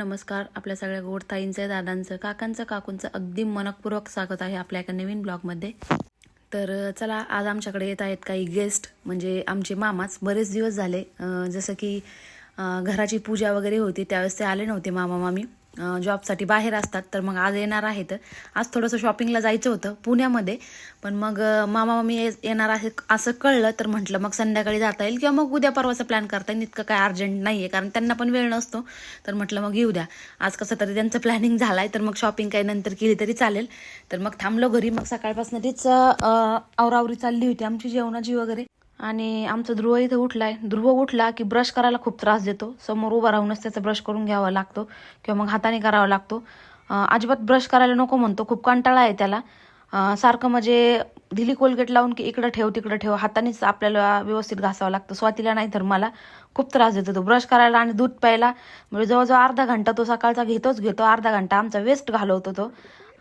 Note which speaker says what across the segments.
Speaker 1: नमस्कार. आपल्या सगळ्या गोड ताईंचं दादांचं काकांचं काकूंचं अगदी मनपूर्वक स्वागत आहे आपल्या एका नवीन ब्लॉगमध्ये. तर चला आज आमच्याकडे येत आहेत काही गेस्ट म्हणजे आमचे मामाच. बरेच दिवस झाले जसं की घराची पूजा वगैरे होती त्यावेळेस ते आले नव्हते मामा मामी. जॉबसाठी बाहेर असतात तर मग आज येणार आहेत. आज थोडंसं शॉपिंगला जायचं होतं पुण्यामध्ये. पण मग मामा मामी येणार आहे असं कळलं तर म्हटलं मग संध्याकाळी जाता येईल किंवा मग उद्या परवाचा प्लॅन करता येईल. इतकं काय अर्जंट नाही आहे कारण त्यांना पण वेळ नसतो. तर म्हटलं मग येऊ द्या. आज कसं तरी त्यांचं प्लॅनिंग झालाय तर मग शॉपिंग काही नंतर केली तरी चालेल. तर मग थांबलो घरी. मग सकाळपासून तीच आवरावरी चालली होती. आमची जेवणाची वगैरे. आणि आमचा ध्रुव इथं उठलाय. ध्रुव उठला की ब्रश करायला खूप त्रास देतो. समोर उभा राहूनच त्याचा ब्रश करून घ्यावा लागतो किंवा मग हाताने करावा लागतो. अजिबात ब्रश करायला नको म्हणतो. खूप कंटाळा आहे त्याला. सारखं म्हणजे दिली कोलगेट लावून की इकडं ठेव तिकडं ठेव हातानेच आपल्याला व्यवस्थित घासावं लागतं. स्वातीला नाही तर मला खूप त्रास देतो तो. ब्रश करायला आणि दूध प्यायला. म्हणजे जवळजवळ अर्धा घंटा तो सकाळचा घेतोच घेतो. अर्धा घंटा आमचा वेस्ट घालवतो तो.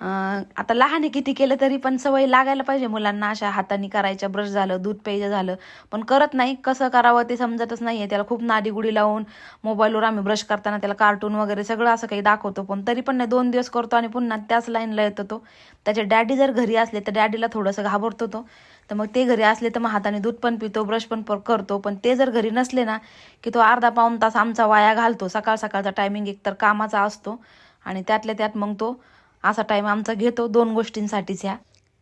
Speaker 1: आता लहान आहे किती केलं तरी पण सवय लागायला पाहिजे मुलांना. अशा हाताने करायच्या ब्रश झालं दूध प्यायचं झालं. पण करत नाही. कसं करावं ते समजतच नाहीये. त्याला खूप नाडीगुडी लावून मोबाईलवर आम्ही ब्रश करताना त्याला कार्टून वगैरे सगळं असं काही दाखवतो. पण तरी पण नाही दोन दिवस करतो आणि पुन्हा त्याच लाईनला येतो तो. त्याचे डॅडी जर घरी असले तर डॅडीला थोडंसं घाबरतो तो. तर मग ते घरी असले तर मग हाताने दूध पण पितो ब्रश पण करतो. पण ते जर घरी नसले ना की तो अर्धा पाऊण तास आमचा वाया घालतो. सकाळ सकाळचा टायमिंग एकतर कामाचा असतो. आणि त्यातल्या त्यात मग तो असा टाईम आमचा घेतो दोन गोष्टींसाठीच ह्या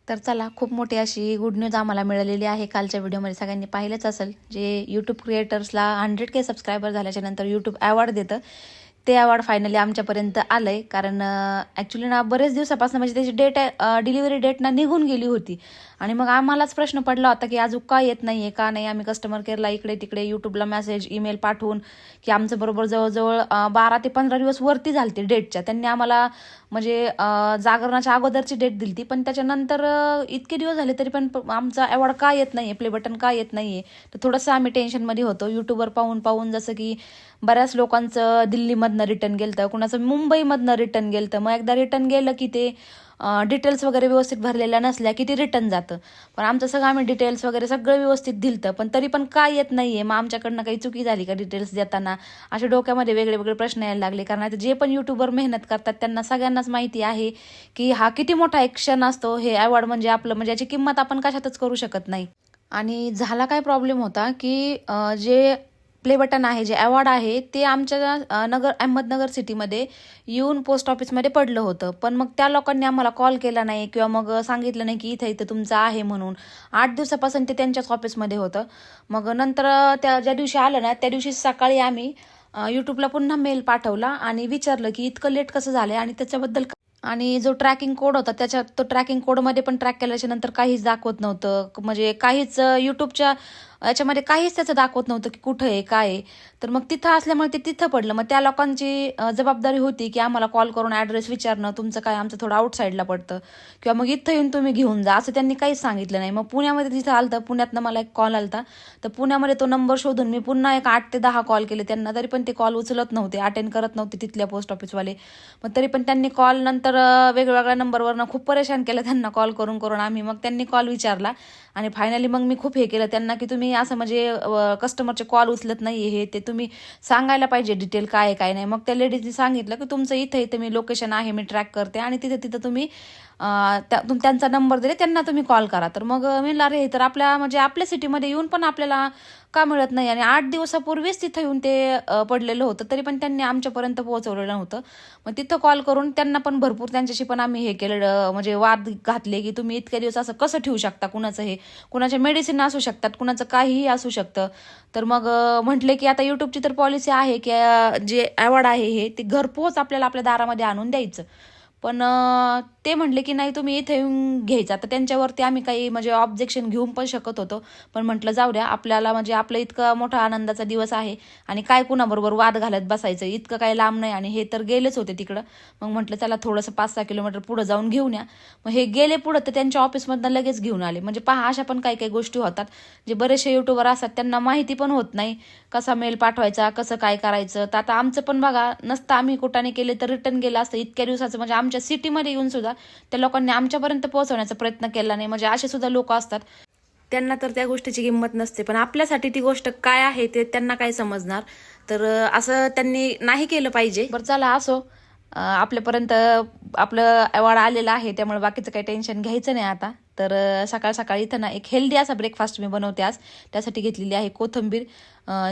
Speaker 1: तर चला खूप मोठी अशी गुड न्यूज आम्हाला मिळालेली आहे कालच्या व्हिडिओमध्ये सगळ्यांनी पाहिलंच असेल जे यूट्यूब क्रिएटर्सला हंड्रेड के सबस्क्रायबर झाल्याच्यानंतर यूट्यूब अवॉर्ड देतं. ते अवॉर्ड फायनली आमच्यापर्यंत आलंय. कारण ॲक्च्युली ना बरेच दिवसापासून म्हणजे त्याची डेट डिलिव्हरी डेट ना निघून गेली होती. आणि मग आम्हालाच प्रश्न पडला होता की अजून का येत नाही आहे का नाही? आम्ही कस्टमर केअरला इकडे तिकडे यूट्यूबला मेसेज ईमेल पाठवून की आमचं बरोबर जवळजवळ बारा ते पंधरा दिवस वरती झालते डेटच्या त्यांनी आम्हाला म्हणजे जागरणाच्या अगोदरची डेट दिली पण त्याच्यानंतर इतके दिवस झाले तरी पण प- आमचा अवॉर्ड का येत नाही आहे प्ले बटन का येत नाही आहे तर थोडंसं आम्ही टेन्शनमध्ये होतो. यूट्यूबवर पाहून पाहून जसं की बऱ्याच लोकांचं दिल्लीमधनं रिटर्न गेलं कुणाचं मुंबईमधनं रिटर्न गेलं मग एकदा रिटर्न गेलं की ते डिटेल्स वगैरे व्यवस्थित भरलेल्या नसल्या की ते रिटर्न जातं. पण आमचं सगळं आम्ही डिटेल्स वगैरे सगळं व्यवस्थित दिलतं. पण तरी पण काय येत नाही आहे मग आमच्याकडनं काही चुकी झाली का डिटेल्स देताना? असे डोक्यामध्ये वेगळे वेगळे प्रश्न यायला लागले. कारण आता जे पण यूट्यूबर मेहनत करतात त्यांना सगळ्यांनाच माहिती आहे की हा किती मोठा एक क्षण असतो. हे अवॉर्ड म्हणजे आपलं म्हणजे याची किंमत आपण कशातच करू शकत नाही. आणि झाला काय प्रॉब्लेम होता की जे प्ले बटन आहे जे अवॉर्ड आहे ते आमच्या नगर अहमदनगर सिटीमध्ये येऊन पोस्ट ऑफिसमध्ये पडलं होतं. पण मग त्या लोकांनी आम्हाला कॉल केला नाही किंवा मग सांगितलं नाही की इथं इथं तुमचं आहे म्हणून. आठ दिवसापासून ते त्यांच्याच ऑफिसमध्ये होतं. मग नंतर त्या ज्या दिवशी आलं ना त्या दिवशी सकाळी आम्ही यूट्यूबला पुन्हा मेल पाठवला आणि विचारलं की इतकं लेट कसं झालं आणि त्याच्याबद्दल आणि जो ट्रॅकिंग कोड होता त्याच्यात तो ट्रॅकिंग कोडमध्ये पण ट्रॅक केल्याच्यानंतर काहीच दाखवत नव्हतं. म्हणजे काहीच यूट्यूबच्या याच्यामध्ये काहीच त्याचं दाखवत नव्हतं की कुठं आहे काय आहे. तर मग तिथं असल्यामुळे ते तिथं पडलं. मग त्या लोकांची जबाबदारी होती की आम्हाला कॉल करून ॲड्रेस विचारणं तुमचं काय आमचं थोडं आउटसाईडला पडतं. किंवा मग इथं येऊन तुम्ही घेऊन जा असं त्यांनी काहीच सांगितलं नाही. मग पुण्यामध्ये तिथं आलं तर पुण्यातनं मला एक कॉल आलता. तर पुण्यामध्ये तो नंबर शोधून मी पुन्हा एक आठ ते दहा कॉल केले. त्यांना तरी पण ते कॉल उचलत नव्हते अटेंड करत नव्हते तिथल्या पोस्ट ऑफिसवाले मग तरी पण त्यांनी कॉल नंतर वेगवेगळ्या नंबरवरनं खूप परेशान केलं त्यांना कॉल करून करून आम्ही. मग त्यांनी कॉल विचारला आणि फायनली मग मी खूप हे केलं. त्यांना की तुम्ही असं म्हणजे कस्टमरचे कॉल उचलत नाही हे ते तुम्ही सांगायला पाहिजे डिटेल काय काय नाही. मग त्या लेडीजनी सांगितलं की तुमचं इथं इथं मी लोकेशन आहे मी ट्रॅक करते आणि तिथे तिथं तुम्ही त्या त्यांचा नंबर दिले त्यांना तुम्ही कॉल करा. तर मग मी म्हणलं अरे तर आपल्या म्हणजे आपल्या सिटीमध्ये येऊन पण आपल्याला का मिळत नाही. आणि आठ दिवसापूर्वीच तिथं येऊन ते पडलेलं होतं. तरी पण त्यांनी आमच्यापर्यंत पोहोचवलेलं नव्हतं. मग तिथं कॉल करून त्यांना पण भरपूर त्यांच्याशी पण आम्ही हे केलं. म्हणजे वाद घातले की तुम्ही इतक्या दिवस असं कसं ठेवू शकता कुणाचं हे? कुणाच्या मेडिसिन असू शकतात कुणाचं काहीही असू शकतं. तर मग म्हटले की आता यूट्यूबची तर पॉलिसी आहे की जे अवॉर्ड आहे हे ते घरपोच आपल्याला आपल्या दारामध्ये आणून द्यायचं. पण ते म्हटले की नाही तुम्ही इथे येऊन घ्यायचा. तर त्यांच्यावरती आम्ही काही म्हणजे ऑब्जेक्शन घेऊन पण शकत होतो. पण म्हटलं जाऊ द्या आपल्याला म्हणजे आपलं इतका मोठा आनंदाचा दिवस आहे आणि काय कुणाबरोबर वाद घालत बसायचं? इतकं काही लांब नाही आणि हे तर गेलेच होते तिकडं. मग म्हटलं चला थोडंसं पाच सहा किलोमीटर पुढं जाऊन घेऊन या. मग हे गेले पुढं तर त्यांच्या ऑफिसमधनं लगेच घेऊन आले. म्हणजे पहा अशा पण काही काही गोष्टी होतात जे बरेचसे युट्यूबर असतात त्यांना माहिती पण होत नाही कसा मेल पाठवायचा कसं काय करायचं. तर आता आमचं पण बघा नसतं आम्ही कुठाने केले तर रिटर्न गेलं असतं. इतक्या दिवसाचं म्हणजे आमच्या सिटीमध्ये येऊन सुद्धा त्या लोकांनी आमच्यापर्यंत पोहोचवण्याचा प्रयत्न केला नाही. म्हणजे असे सुद्धा लोक असतात. त्यांना तर त्या गोष्टीची किंमत नसते. पण आपल्यासाठी ती गोष्ट काय आहे ते त्यांना काय समजणार? तर असं त्यांनी नाही केलं पाहिजे. बरं चला असो. आपल्यापर्यंत आपलं अवॉर्ड आलेलं आहे. त्यामुळे बाकीचं काही टेन्शन घ्यायचं नाही आता. तर सकाळ सकाळी इथं ना एक हेल्दी असा ब्रेकफास्ट मी बनवते आज. त्यासाठी घेतलेली आहे कोथिंबीर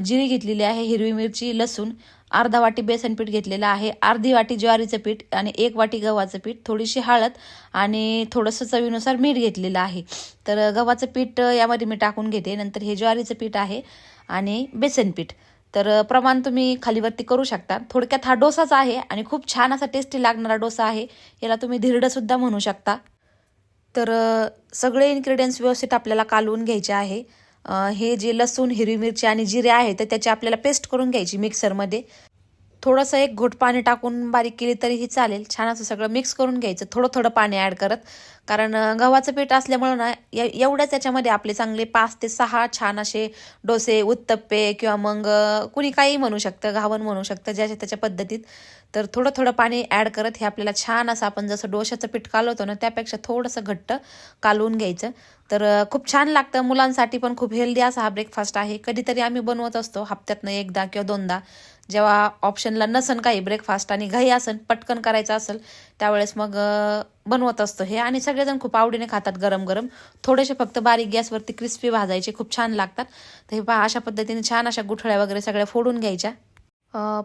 Speaker 1: जिरी घेतलेली आहे हिरवी मिरची लसूण अर्धा वाटी बेसन पीठ घेतलेलं आहे अर्धी वाटी ज्वारीचं पीठ आणि एक वाटी गव्हाचं पीठ थोडीशी हळद आणि थोडंसं चवीनुसार मीठ घेतलेलं आहे. तर गव्हाचं पीठ यामध्ये मी टाकून घेते. नंतर हे ज्वारीचं पीठ आहे आणि बेसन पीठ. तर प्रमाण तुम्ही खालीवरती करू शकता. थोडक्यात हा डोसाच आहे आणि खूप छान असा टेस्टी लागणारा डोसा आहे. याला तुम्ही धिरडंसुद्धा म्हणू शकता. तर सगळे इन्ग्रेडियंट्स व्यवस्थित आपल्याला कालवून घ्यायचे आहे. हे जे लसूण हिरवी मिरची आणि जिरे आहे तर त्याची आपल्याला पेस्ट करून घ्यायची मिक्सरमध्ये थोडंसं एक घोट पाणी टाकून बारीक केली तरीही चालेल. छान असं सगळं मिक्स करून घ्यायचं. थोडं थोडं पाणी ॲड करत. कारण गव्हाचं पीठ असल्यामुळं ना एवढ्याच याच्यामध्ये आपले चांगले पाच ते सहा छान असे डोसे उत्तप्पे किंवा मग कुणी काही म्हणू शकतं घावन म्हणू शकतं ज्याच्या त्याच्या पद्धतीत. तर थोडं थोडं पाणी ॲड करत हे आपल्याला छान असं आपण जसं डोशाचं पीठ कालवतो ना त्यापेक्षा थोडंसं घट्ट कालवून घ्यायचं. तर खूप छान लागतं. मुलांसाठी पण खूप हेल्दी असा हा ब्रेकफास्ट आहे. कधीतरी आम्ही बनवत असतो हप्त्यातनं एकदा किंवा दोनदा. जेव्हा ऑप्शनला नसन काही ब्रेकफास्ट आणि घाई असन पटकन करायचं असेल त्यावेळेस मग बनवत असतो हे. आणि सगळेजण खूप आवडीने खातात गरम गरम. थोडेसे फक्त बारीक गॅसवरती क्रिस्पी भाजायचे खूप छान लागतात. तर हे पहा अशा पद्धतीने छान अशा गुठळ्या वगैरे सगळ्या फोडून घ्यायच्या.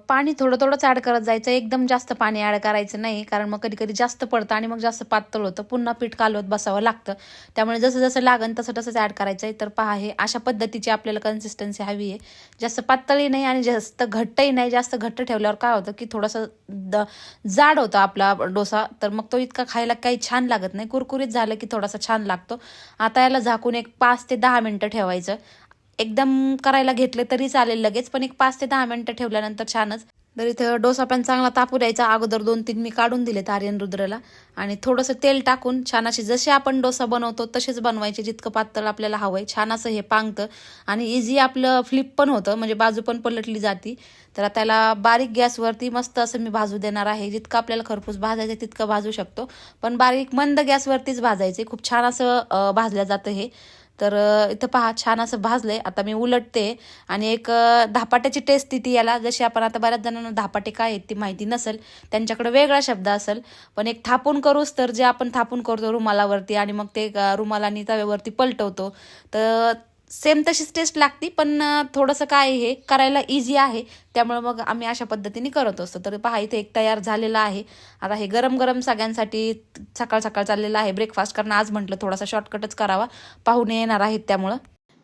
Speaker 1: पाणी थोडं थोडंच ॲड करत जायचं. एकदम जास्त पाणी ॲड करायचं नाही कारण मग कधी कधी जास्त पडतं आणि मग जास्त पातळ होतं. पुन्हा पीठ कालवत बसावं लागतं. त्यामुळे जसं जसं लागन तसं तसंच ॲड करायचं आहे तर पहा हे अशा पद्धतीची आपल्याला कन्सिस्टन्सी हवी आहे. जास्त पातळही नाही आणि जास्त घट्टही नाही. जास्त घट्ट ठेवल्यावर काय होतं की थोडंसं द जाड होतं आपला डोसा. तर मग तो इतका खायला काही छान लागत नाही. कुरकुरीत झालं की थोडासा छान लागतो. आता याला झाकून एक पाच ते दहा मिनटं ठेवायचं. एकदम करायला घेतले तरी चालेल लगेच पण एक पाच ते दहा मिनटं ठेवल्यानंतर छानच. तर इथं डोसा पण चांगला तापू द्यायचा. अगोदर दोन तीन मी काढून दिलेत आर्यन रुद्रला. आणि थोडंसं तेल टाकून छान अशी जसे आपण डोसा बनवतो तसेच बनवायचे जितकं पातळ आपल्याला हवंय. छान असं हे पांगतं. आणि इझी आपलं फ्लिप पण होतं म्हणजे बाजू पण पलटली जाती. तर त्याला बारीक गॅसवरती मस्त असं मी भाजू देणार आहे. जितकं आपल्याला खरपूस भाजायचं तितकं भाजू शकतो. पण बारीक मंद गॅसवरतीच भाजायचे खूप छान असं भाजलं जातं हे. तर इथं पहा छान असं भाजलंय. आता मी उलटते आणि एक धापाट्याची टेस्ट तिथे याला. जशी आपण आता बऱ्याच जणांना धापाटे काय आहेत ती माहिती नसेल त्यांच्याकडे वेगळा शब्द असेल. पण एक थापून करूच तर जे आपण थापून करतो रुमालावरती आणि मग ते रुमालानी तव्यावरती पलटवतो. तर सेम तशीच टेस्ट लागती पण थोडंसं काय हे करायला इझी आहे. त्यामुळे मग आम्ही अशा पद्धतीने करत असतो. तर पहा इथे एक तयार झालेला आहे. आता हे गरम गरम सगळ्यांसाठी सकाळ सकाळ चाललेलं आहे. ब्रेकफास्ट कारण आज म्हटलं थोडासा शॉर्टकटच करावा. पाहुणे येणार आहेत त्यामुळं.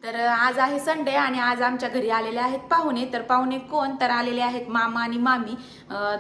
Speaker 2: तर आज आहे संडे आणि आज आमच्या घरी आलेले आहेत पाहुणे. तर पाहुणे कोण? तर आलेले आहेत मामा आणि मामी.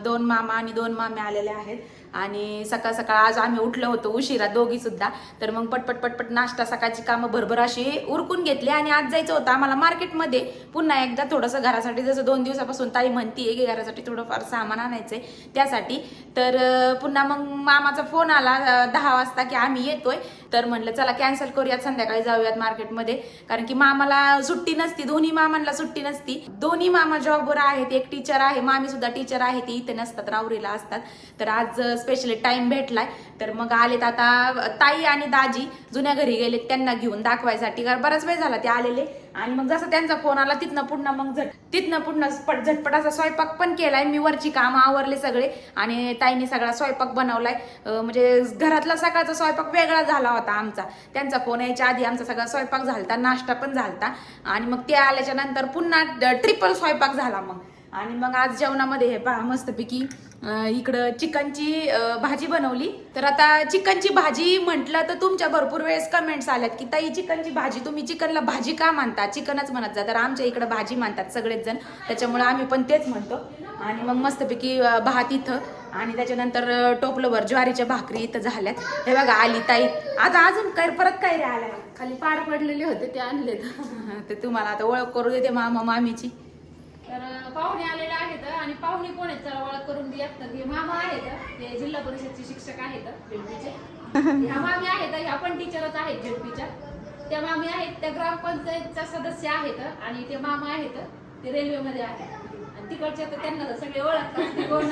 Speaker 2: दोन मामा आणि दोन मामे आलेले आहेत. आणि सकाळ सकाळ आज आम्ही उठलो होतो उशिरा दोघी सुद्धा. तर मग पटपट पटपट नाश्ता सकाळची कामं भरभर अशी उरकून घेतली आणि आज जायचं होतं आम्हाला मार्केटमध्ये. पुन्हा एकदा थोडंसं घरासाठी जसं दोन दिवसापासून ताई म्हणतीये की घरासाठी थोडंफार सामान आणायचंय त्यासाठी. तर पुन्हा मग मामाचा फोन आला दहा वाजता की आम्ही येतोय. तर म्हणलं चला कॅन्सल करूयात संध्याकाळी जाऊयात मार्केटमध्ये. कारण की मामाला सुट्टी नसती दोन्ही मामांना सुट्टी नसती. दोन्ही मामा जॉबवर आहेत एक टीचर आहे मामी सुद्धा टीचर आहे ते इथे नसतात रावरीला असतात. तर आज स्पेशली टाइम भेटलाय तर मग आलेत आता ताई आणि दाजी जुन्या घरी गेलेत त्यांना घेऊन दाखवायसाठी. कारण बराच वेळ झाला ते आलेले. आणि मग जसं त्यांचा फोन आला तिथनं पुन्हा मग झट तिथनं पुन्हा पट झटपट असा स्वयंपाक पण केलाय. मी वरची कामं आवरले सगळे आणि ताईने सगळा स्वयंपाक बनवलाय. म्हणजे घरातला सकाळचा स्वयंपाक वेगळा झाला होता आमचा. त्यांचा फोन यायच्या आधी आमचा सगळा स्वयंपाक झालता नाश्ता पण झालता. आणि मग ते आल्याच्यानंतर पुन्हा ट्रिपल स्वयंपाक झाला मग. आणि मग आज जेवणामध्ये हे पहा मस्तपैकी इकडं चिकनची भाजी बनवली. तर आता चिकनची भाजी म्हटलं तर तुमच्या भरपूर वेळेस कमेंट्स आल्यात की ताई चिकनची भाजी तुम्ही चिकनला भाजी का मानता? चिकनच म्हणत जा. तर आमच्या इकडं भाजी मानतात सगळेच जण त्याच्यामुळे आम्ही पण तेच म्हणतो. आणि मग मस्तपैकी भात इथं. आणि त्याच्यानंतर अं, टोपलंभर ज्वारीच्या भाकरी इथं झाल्यात. हे बघा आली ताई. आता अजून काय परत काय रे आल्या?
Speaker 3: खाली पाड पडलेले होते ते आणलेत.
Speaker 2: तर तुम्हाला आता ओळख करू देते मामा मामीची.
Speaker 3: तर पाहुणे आलेले आहेत आणि पाहुणे कोण आहेत? चला ओळख करून दिया तर हे मामा आहेत. ते जिल्हा परिषदचे शिक्षक आहेत जेडपीचे ह्या मामी आहेत ह्या पण टीचरच आहेत जेडपीच्या त्या मामी आहेत त्या ग्रामपंचायतच्या सदस्य आहेत आणि ते मामा आहेत ते रेल्वेमध्ये आहेत. आणि तिकडचे तर त्यांना तर सगळे ओळखतात कोण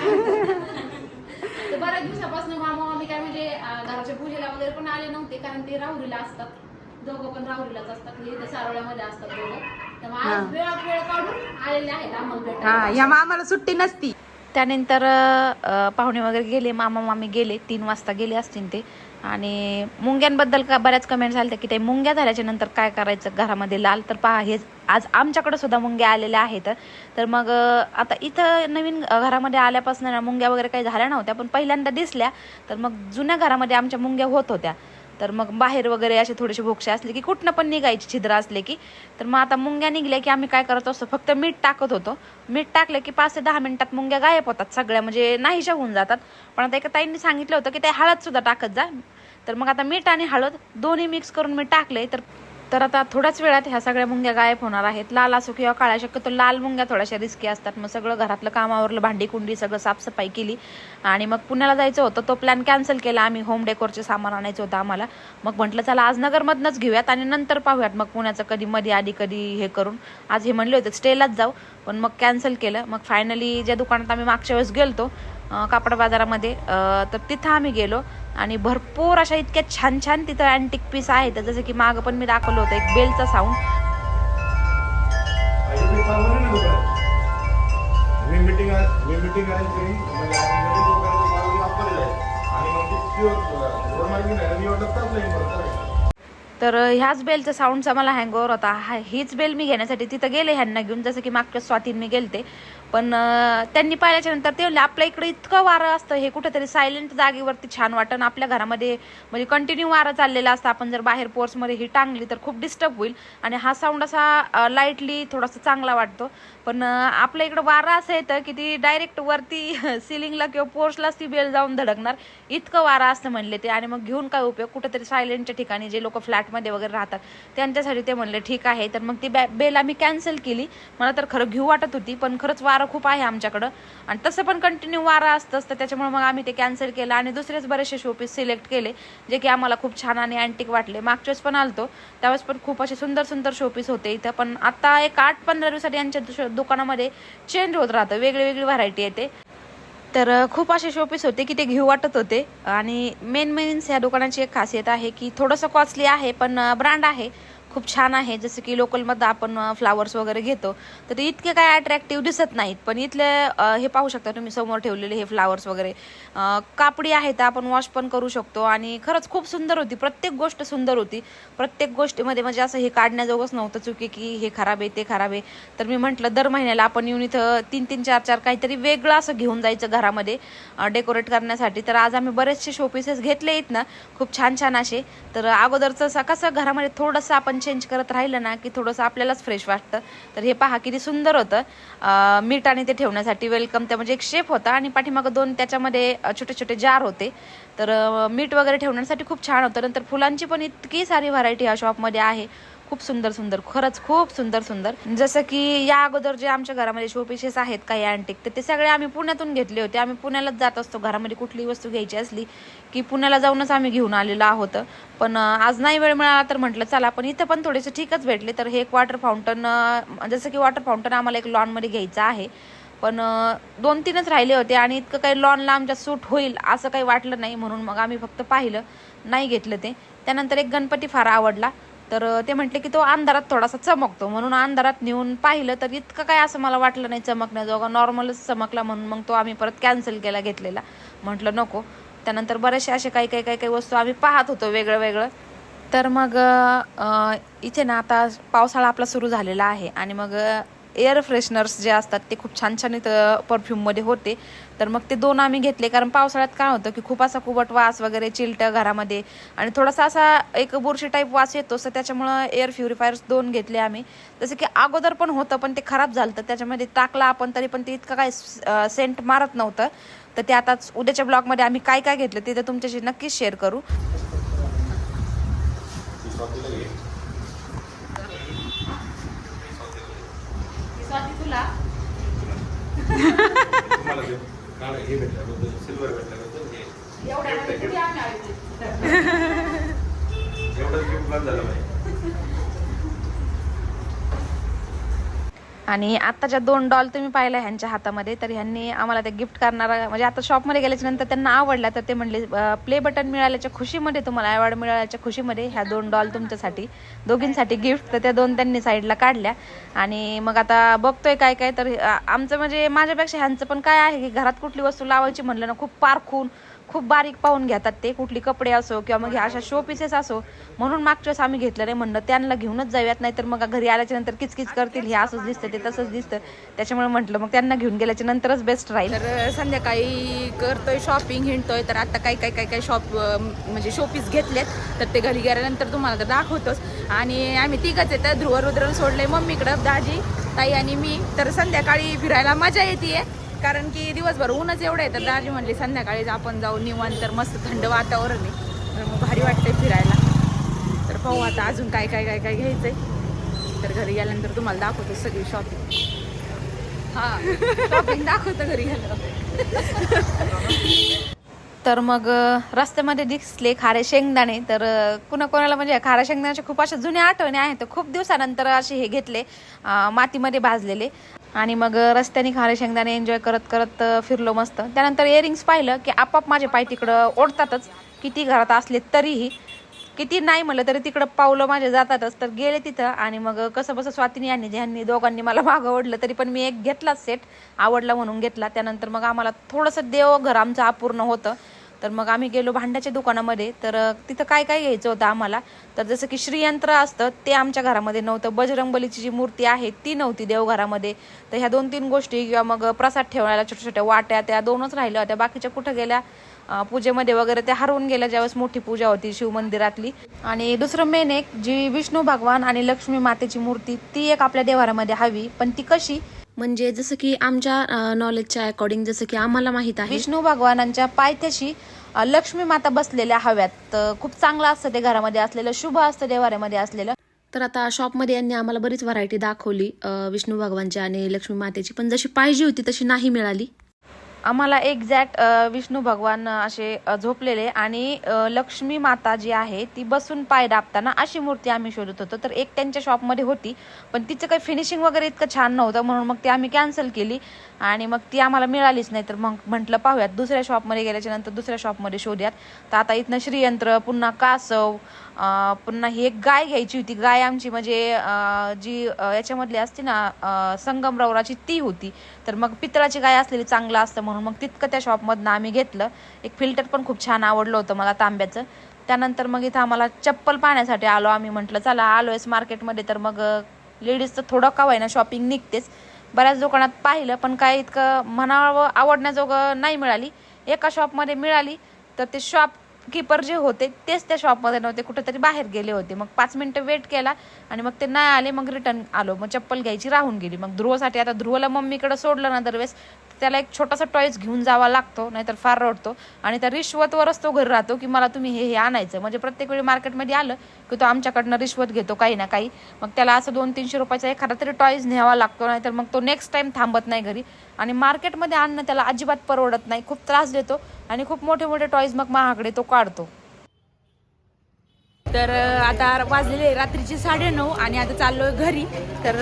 Speaker 3: तर बऱ्याच दिवसापासून मामा मामी काय म्हणजे घराच्या पूजेला वगैरे पण आले नव्हते कारण ते राहुरीला असतात. दोघं पण राहुरीलाच असतात. हे सारोळ्यामध्ये असतात दोघं.
Speaker 2: हा. हा ह्या मामाला सुट्टी नसती.
Speaker 1: त्यानंतर पाहुणे वगैरे गेले मामा मामी गेले तीन वाजता गेले असतील ते. आणि मुंग्यांबद्दल का बऱ्याच कमेंट झाल्या की ते मुंग्या झाल्याच्यानंतर काय करायचं? घरामध्ये लाल तर पहा हे आज आमच्याकडे सुद्धा मुंग्या आलेल्या आहेत. तर मग आता इथं नवीन घरामध्ये आल्यापासून ना मुंग्या वगैरे काही झाल्या नव्हत्या पण पहिल्यांदा दिसल्या. तर मग जुन्या घरामध्ये आमच्या मुंग्या होत होत्या. तर मग बाहेर वगैरे असे थोडेसे भोक्षे असले की कुठनं पण निघायची छिद्र असले की. तर मग आता मुंग्या निघल्या की आम्ही काय करत असतो फक्त मीठ टाकत होतो. मीठ टाकलं की पाच ते दहा मिनिटात मुंग्या गायब होतात सगळ्या म्हणजे नाहीशा होऊन जातात. पण आता एका ताईंनी सांगितलं होतं की ते हळद सुद्धा टाकत जा. तर मग आता मीठ आणि हळद दोन्ही मिक्स करून मी टाकले तर तर आता थोड्याच वेळात ह्या सगळ्या मुंग्या गायब होणार आहेत. लाल असो किंवा काळ्या शक्यतो लाल मुंग्या थोड्याशा रिस्की असतात. मग सगळं घरातलं कामावरलं भांडी कुंडी सगळं साफसफाई केली. आणि मग पुण्याला जायचं होतं तो प्लॅन कॅन्सल केला. आम्ही होम डेकोरचे सामान आणायचं होतं आम्हाला. मग म्हटलं चला आज नगरमधनंच घेऊयात आणि नंतर पाहूयात. मग पुण्याचं कधी मध्ये आधी कधी हे करून. आज हे म्हणले होते स्टेलाच जाऊ. पण मग कॅन्सल केलं. मग फायनली ज्या दुकानात आम्ही मागच्या वेळेस गेलतो कापड बाजारामध्ये. तर तिथं आम्ही गेलो आणि भरपूर अशा इतक्या छान छान तिथं अँटिक पीस आहेत. जसं की मागं पण मी दाखवलं होतं एक बेलचा साऊंड तर ह्याच बेलचा साऊंडचा मला हँगओव्हर होता. हा हीच बेल मी घेण्यासाठी तिथं गेले ह्यांना घेऊन. जसं की मागच्या स्वातीन मी गेलते. पण त्यांनी पाहिल्याच्या नंतर ते म्हणले आपल्या इकडे इतकं वारं असतं हे कुठेतरी सायलेंट जागेवरती छान वाटतं आपल्या घरामध्ये म्हणजे कंटिन्यू वारं चाललेलं असतं. आपण जर बाहेर पोर्समध्ये ही टांगली तर खूप डिस्टर्ब होईल. आणि हा साऊंड असा लाईटली थोडासा चांगला वाटतो. पण आपल्या इकडं वारं असं येतं की ती डायरेक्ट वरती सिलिंगला किंवा पोर्सलाच ती बेल जाऊन धडकणार. इतकं वारं असतं म्हणले ते. आणि मग घेऊन काय उपयोग? कुठेतरी सायलेंटच्या ठिकाणी जे लोक फ्लॅटमध्ये वगैरे राहतात त्यांच्यासाठी ते म्हणले ठीक आहे. तर मग ती बॅ बेल आम्ही कॅन्सल केली. मला तर खरं घेऊ वाटत होती पण खरंच वारं खूप आहे आमच्याकडं. आणि तसं पण कंटिन्यू वारं असतं तर त्याच्यामुळे मग आम्ही ते कॅन्सल केलं आणि दुसरेच बरेचसे शोपीस सिलेक्ट केले जे की आम्हाला खूप छान आणि अँटिक वाटले. मागच्या वेळेस पण आलतो त्यावेळेस पण खूप असे सुंदर सुंदर शोपीस होते इथं. पण आता एक आठ पंधरा दिवसात यांच्या दुकानामध्ये चेंज होत राहतं. वेगळी वेगळी व्हरायटी येते. तर खूप असे शोपीस होते की ते घेऊ वाटत होते. आणि मेन मेन्स ह्या दुकानाची एक खासियत आहे की थोडंसं कॉस्टली आहे पण ब्रँड आहे. खूप छान आहे. जसं की लोकलमध्ये आपण फ्लावर्स वगैरे घेतो तर ते इतके काय अट्रॅक्टिव्ह दिसत नाहीत. पण इथले हे पाहू शकता तुम्ही समोर ठेवलेले हे फ्लावर्स वगैरे. कापडी आहेत आपण वॉश पण करू शकतो आणि खरंच खूप सुंदर होती. प्रत्येक गोष्ट सुंदर होती. प्रत्येक गोष्टीमध्ये म्हणजे असं हे काढण्याजोगंच नव्हतं चुकी की हे खराब आहे ते खराब आहे. तर मी म्हटलं दर महिन्याला आपण येऊन इथं तीन तीन चार चार काहीतरी वेगळं असं घेऊन जायचं घरामध्ये डेकोरेट करण्यासाठी. तर आज आम्ही बरेचसे शोपीसेस घेतले आहेत ना खूप छान छान असे. तर अगोदरचं असं कसं घरामध्ये थोडंसं आपण चेंज करत राहिलं ना की थोडंसं आपल्यालाच फ्रेश वाटतं. तर हे पहा किती सुंदर होतं. मीठ आणि ते ठेवण्यासाठी वेलकम त्या म्हणजे एक शेप होता आणि पाठीमागं दोन त्याच्यामध्ये छोटे छोटे जार होते. तर मीठ वगैरे ठेवण्यासाठी खूप छान होतं. नंतर फुलांची पण इतकी सारी व्हरायटी ह्या शॉपमध्ये आहे. खूप सुंदर सुंदर खरंच खूप सुंदर सुंदर. जसं की या अगोदर जे आमच्या घरामध्ये शोपीसेस आहेत काही अँटिक तर ते सगळे आम्ही पुण्यातून घेतले होते. आम्ही पुण्यालाच जात असतो. घरामध्ये कुठलीही वस्तू घ्यायची असली की पुण्याला जाऊनच आम्ही घेऊन आलेलो आहोत. पण आज नाही वेळ मिळाला तर म्हटलं चला पण इथं पण थोडेसे ठीकच भेटले. तर हे एक वॉटर फाउंटन जसं की वॉटर फाउंटन आम्हाला एक लॉनमध्ये घ्यायचं आहे. पण दोन तीनच राहिले होते आणि इतकं काही लॉनला आमच्या सूट होईल असं काही वाटलं नाही. म्हणून मग आम्ही फक्त पाहिलं नाही घेतलं ते. त्यानंतर एक गणपती फार आवडला. तर ते म्हटले की तो अंधारात थोडासा चमकतो. म्हणून अंधारात नेऊन पाहिलं तर इतकं काय असं मला वाटलं नाही चमकण्याजोगा. नॉर्मलच चमकला म्हणून मग तो आम्ही परत कॅन्सल केला घेतलेला. म्हटलं नको. त्यानंतर बरेचसे असे काही काही काही काही वस्तू आम्ही पाहत होतो वेगळं वेगळं. तर मग इथे ना आता पावसाळा आपला सुरू झालेला आहे. आणि मग एअर फ्रेशनर्स जे असतात ते खूप छान छान इथं परफ्यूममध्ये होते. तर मग ते दोन आम्ही घेतले. कारण पावसाळ्यात काय होतं की खूप असा कुबट वास वगैरे चिलटं घरामध्ये आणि थोडासा असा एक बुरशी टाईप वास येतो. तर त्याच्यामुळं एअर प्युरिफायर्स दोन घेतले आम्ही. जसं की अगोदर पण होतं पण ते खराब झालं तर त्याच्यामध्ये टाकला आपण तरी पण ते इतकं काय सेंट मारत नव्हतं. तर ते आता उद्याच्या ब्लॉगमध्ये आम्ही काय काय घेतलं ते तर तुमच्याशी नक्कीच शेअर करू.
Speaker 3: तुला.
Speaker 4: हे भेटल्याबद्दल सिल्वर भेटल्याबद्दल हे एवढंच गिफ्ट झालं पाहिजे.
Speaker 1: आणि आत्ताच्या दोन डॉल तुम्ही पाहिल्या ह्यांच्या हातामध्ये तर ह्यांनी आम्हाला ते गिफ्ट करणारा म्हणजे आता शॉपमध्ये गेल्याच्यानंतर त्यांना आवडला तर ते म्हणले प्ले बटन मिळाल्याच्या खुशीमध्ये तुम्हाला अवॉर्ड मिळाल्याच्या खुशीमध्ये ह्या दोन डॉल तुमच्यासाठी दोघींसाठी गिफ्ट तर त्या दोन त्यांनी साईडला काढल्या. आणि मग आता बघतोय काय काय तर आमचं म्हणजे माझ्यापेक्षा ह्यांचं पण काय आहे की घरात कुठली वस्तू लावायची म्हणलं ना खूप पारखून खूप बारीक पाहून घेतात ते कुठली कपडे असो किंवा मग ह्या अशा शो पीसेस असो. म्हणून मागच्या वेळेस आम्ही घेतलं नाही म्हणलं त्यांना घेऊनच जाऊयात नाही तर मग घरी आल्याच्यानंतर किचकिच करतील हे असंच दिसतं ते तसंच दिसतं. त्याच्यामुळे म्हटलं मग त्यांना घेऊन गेल्याच्या नंतरच बेस्ट राहील.
Speaker 2: तर संध्याकाळी करतोय शॉपिंग हिंडतोय तर आता काही काही काही काही शॉप म्हणजे शोपीस घेतलेत तर ते घरी गेल्यानंतर तुम्हाला तर दाखवतोच. आणि आम्ही तिघच येतं ध्रुव रुद्र सोडलंय मम्मीकडं दाजी ताई आणि मी. तर संध्याकाळी फिरायला मजा येते कारण की दिवसभर ऊनच एवढं आहे तर दाजी म्हणली संध्याकाळी आपण जाऊ. निवांत तर मस्त थंड वातावरण आहे. तर मग भारी वाटतंय फिरायला. तर पाहू आता अजून काय काय काय काय घ्यायचंय. तर घरी गेल्यानंतर तुम्हाला दाखवतो सगळी शॉपिंग हा शॉपिंग दाखवतो घरी गेल्यावर.
Speaker 1: तर मग रस्त्यामध्ये दिसले खारे शेंगदाणे. तर कुणाकोणाला कुणा कोणाला म्हणजे खाऱ्या शेंगदाण्याच्या खूप अशा जुन्या आठवणी आहेत. तर खूप दिवसानंतर असे हे घेतले मातीमध्ये भाजलेले. आणि मग रस्त्याने खारे शेंगदाणे एन्जॉय करत करत फिरलो मस्त. त्यानंतर इयरिंग्स पाहिलं की आपाप माझे पाय तिकडं ओढतातच. किती घरात असले तरीही किती नाही म्हणलं तरी तिकडं पावलं माझे जातातच. तर गेले तिथं आणि मग कसं बसं स्वातीनी यांनी ह्यांनी दोघांनी मला मागं ओढलं तरी पण मी एक घेतलाच सेट आवडला म्हणून घेतला. त्यानंतर मग आम्हाला थोडंसं देवघर आमचं अपूर्ण होतं. तर मग आम्ही गेलो भांड्याच्या दुकानामध्ये. तर तिथं काय काय घ्यायचं होतं आम्हाला? तर जसं की श्रीयंत्र असतं ते आमच्या घरामध्ये नव्हतं. बजरंगबलीची जी मूर्ती आहे ती नव्हती देवघरामध्ये. तर ह्या दोन तीन गोष्टी किंवा मग प्रसाद ठेवायला छोट्या छोट्या वाट्या त्या दोनच राहिल्या होत्या. बाकीच्या कुठं गेल्या? पूजेमध्ये वगैरे ते हरवून गेल्या ज्यावेळेस मोठी पूजा होती शिवमंदिरातली आणि दुसरं मेन एक जी विष्णू भगवान आणि लक्ष्मी मातेची मूर्ती ती एक आपल्या देवारामध्ये हवी. पण ती कशी?
Speaker 5: म्हणजे जसं की आमच्या नॉलेजच्या अकॉर्डिंग जसं की आम्हाला माहीत आहे.
Speaker 1: विष्णू भगवानांच्या पायथ्याशी लक्ष्मी माता बसलेल्या हव्यात. खूप चांगलं असतं ते घरामध्ये असलेलं शुभ असतं देवाऱ्यामध्ये असलेलं.
Speaker 5: तर आता शॉपमध्ये यांनी आम्हाला बरीच व्हरायटी दाखवली विष्णू भगवानची आणि लक्ष्मी मातेची. पण जशी पाहिजे होती तशी नाही मिळाली.
Speaker 1: आम्हाला एक्झॅक्ट विष्णू भगवान असे झोपलेले आणि लक्ष्मी माता जी आहे ती बसून पाय दाबताना अशी मूर्ती आम्ही शोधत होतो. तर एक त्यांच्या शॉपमध्ये होती पण तिचं काही फिनिशिंग वगैरे इतकं छान नव्हतं म्हणून मग ती आम्ही कॅन्सल केली आणि मग ती आम्हाला मिळालीच नाही. तर मग म्हटलं पाहूयात दुसऱ्या शॉपमध्ये गेल्याच्यानंतर दुसऱ्या शॉपमध्ये शोधूयात. तर आता इथनं श्रीयंत्र पुन्हा कासव पुन्हा ही एक गाय घ्यायची होती. गाय आमची म्हणजे जी याच्यामधली असते ना संगमरवराची ती होती. तर मग पितळाची गाय असलेली चांगलं असतं म्हणून मग तितकं त्या शॉपमधनं आम्ही घेतलं. एक फिल्टर पण खूप छान आवडलं होतं मला तांब्याचं. त्यानंतर मग इथं आम्हाला चप्पल पाहण्यासाठी आलो आम्ही. म्हटलं चला आलो आहेस मार्केटमध्ये तर मग लेडीजचं थोडं का होईना शॉपिंग निघतेच. बऱ्याच दुकानात पाहिलं पण काय इतकं म्हणावं आवडण्याजोगं नाही मिळाली. एका शॉपमध्ये मिळाली तर ते शॉप कीपर जे होते तेच त्या शॉपमध्ये नव्हते. कुठेतरी बाहेर गेले होते. मग पाच मिनिटं वेट केला आणि मग ते नाही आले मग रिटर्न आलो. मग चप्पल घ्यायची राहून गेली. मग ध्रुवसाठी आता ध्रुवला मम्मीकडे सोडलं ना दरवेळेस त्याला एक छोटासा टॉयस घेऊन जावा लागतो नाहीतर फार रडतो. आणि त्या रिश्वतवरच तो घरी राहतो की मला तुम्ही हे हे आणायचं. म्हणजे प्रत्येक वेळी मार्केटमध्ये आलं की तो आमच्याकडनं रिश्वत घेतो काही ना काही. मग त्याला असं दोन तीनशे रुपयाचा एखादा तरी टॉयज न्यावा लागतो नाहीतर मग तो नेक्स्ट टाईम थांबत नाही घरी. आणि मार्केटमध्ये आणणं त्याला अजिबात परवडत नाही. खूप त्रास देतो. आणि खूप मोठे मोठे टॉयज मग महागडे तो काढतो.
Speaker 2: तर आता वाजलेले रात्रीचे साडेनऊ आणि आता चाललोय घरी. तर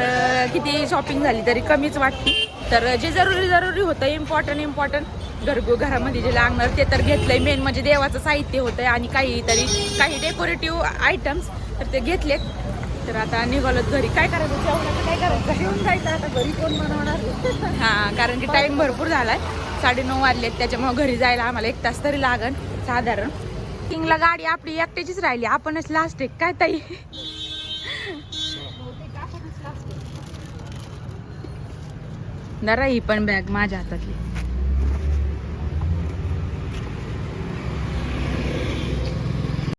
Speaker 2: किती शॉपिंग झाली तरी कमीच वाटते. तर जे जरुरी जरुरी होतं इम्पॉर्टंट इम्पॉर्टंट घरगु घरामध्ये जे लागणार ते तर घेतलंय. मेन म्हणजे देवाचं साहित्य होतंय आणि काहीतरी काही डेकोरेटिव्ह आयटम्स तर ते घेतलेत. तर आता निघालोत घरी. काय करायचं? जेवणाचं काय करायचं? घेऊन जायचं. आता घरी कोण बनवणार? हां कारण की टाइम भरपूर झालाय. साडेनऊ वाजलेत त्याच्यामुळे घरी जायला आम्हाला एक तास तरी लागन साधारण. किंगला गाडी आपली एकट्याचीच राहिली. आपणच लास्ट एक. काय ताई? जरा ही पण बॅग माझ्या हातातली.